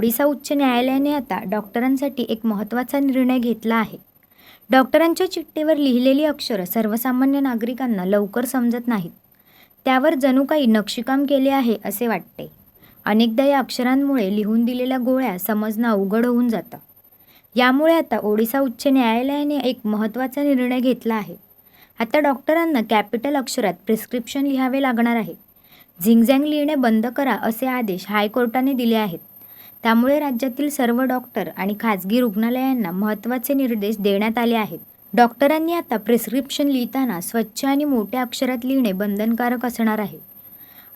ओडिसा उच्च न्यायालयाने आता डॉक्टरांसाठी एक महत्त्वाचा निर्णय घेतला आहे. डॉक्टरांच्या चिठ्ठीवर लिहिलेली अक्षरं सर्वसामान्य नागरिकांना लवकर समजत नाहीत. त्यावर जणू काही नक्षीकाम केले आहे असे वाटते. अनेकदा या अक्षरांमुळे लिहून दिलेल्या गोळ्या समजणं अवघड होऊन जातं यामुळे आता ओडिसा उच्च न्यायालयाने एक महत्त्वाचा निर्णय घेतला आहे. आता डॉक्टरांना कॅपिटल अक्षरात प्रिस्क्रिप्शन लिहावे लागणार आहे. झिंगझँग लिहिणे बंद करा असे आदेश हायकोर्टाने दिले आहेत. त्यामुळे राज्यातील सर्व डॉक्टर आणि खाजगी रुग्णालयांना महत्त्वाचे निर्देश देण्यात आले आहेत. डॉक्टरांनी आता प्रिस्क्रिप्शन लिहिताना स्वच्छ आणि मोठ्या अक्षरात लिहिणे बंधनकारक असणार आहे.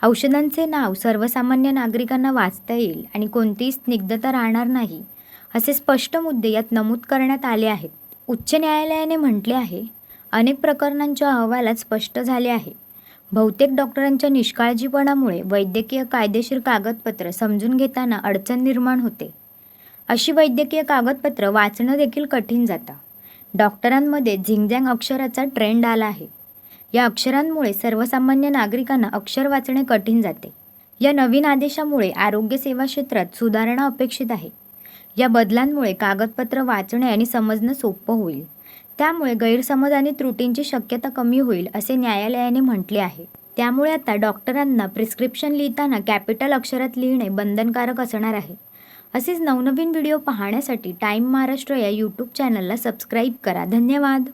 औषधांचे नाव सर्वसामान्य नागरिकांना वाचता येईल आणि कोणतीही स्निग्धता राहणार नाही असे स्पष्ट मुद्दे यात नमूद करण्यात आले आहेत. उच्च न्यायालयाने म्हटले आहे अनेक प्रकरणांच्या अहवालात स्पष्ट झाले आहे. बहुतेक डॉक्टरांच्या निष्काळजीपणामुळे वैद्यकीय कायदेशीर कागदपत्र समजून घेताना अडचण निर्माण होते. अशी वैद्यकीय कागदपत्र वाचणं देखील कठीण जातं. डॉक्टरांमध्ये झिंगझँग अक्षराचा ट्रेंड आला आहे. या अक्षरांमुळे सर्वसामान्य नागरिकांना अक्षर वाचणे कठीण जाते. या नवीन आदेशामुळे आरोग्य सेवा क्षेत्रात सुधारणा अपेक्षित आहे. या बदलांमुळे कागदपत्र वाचणे आणि समजणं सोपं होईल. त्यामुळे गैरसमज आणि त्रुटींची शक्यता कमी होईल असे न्यायालयाने म्हटले आहे. त्यामुळे आता डॉक्टरांना प्रिस्क्रिप्शन लिहिताना कॅपिटल अक्षरात लिहिणे बंधनकारक असणार आहे. असेच नवनवीन व्हिडिओ पाहण्यासाठी टाईम महाराष्ट्र या यूट्यूब चॅनलला सबस्क्राईब करा. धन्यवाद.